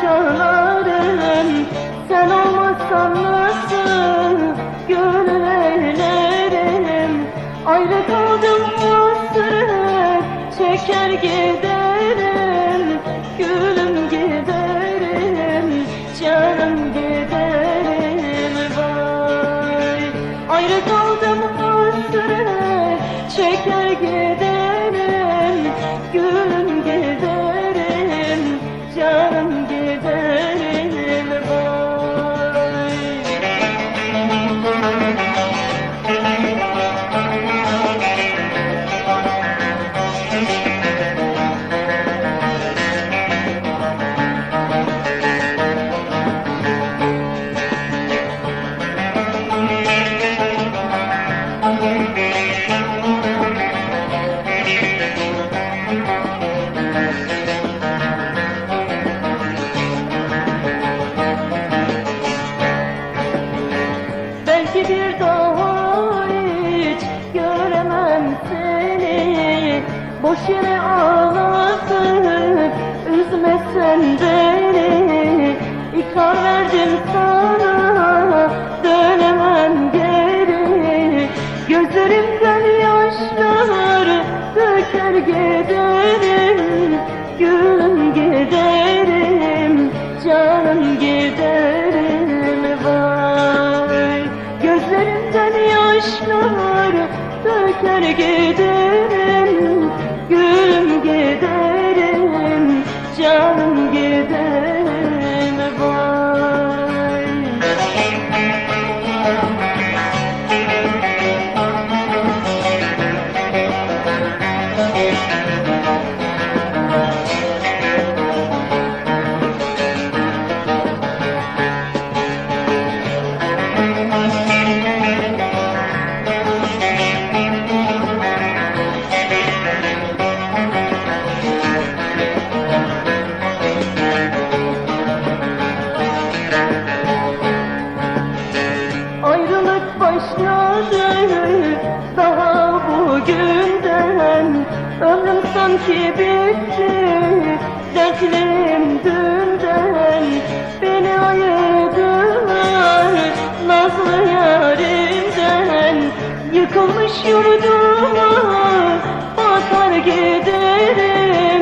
çalarım Sen olmazsan nasıl gönül eğlerim Ayrı kaldım hasret çeker giderim Gülüm giderim canım giderim. Vay Ayrı kaldım hasret çeker canım bir daha hiç göremem seni. Boş yere ağlatıp üzmesen beni. İkrar verdim sana dönemem geri. Gözlerimden yaşlar döker giderim Gülüm giderim yaşlar döker giderim Ayrılık başladı daha bugünden. Ömrüm sanki bitti dertlerim dünden. Beni ayırdılar nazlı yarimden Yıkılmış yurduma bakar giderim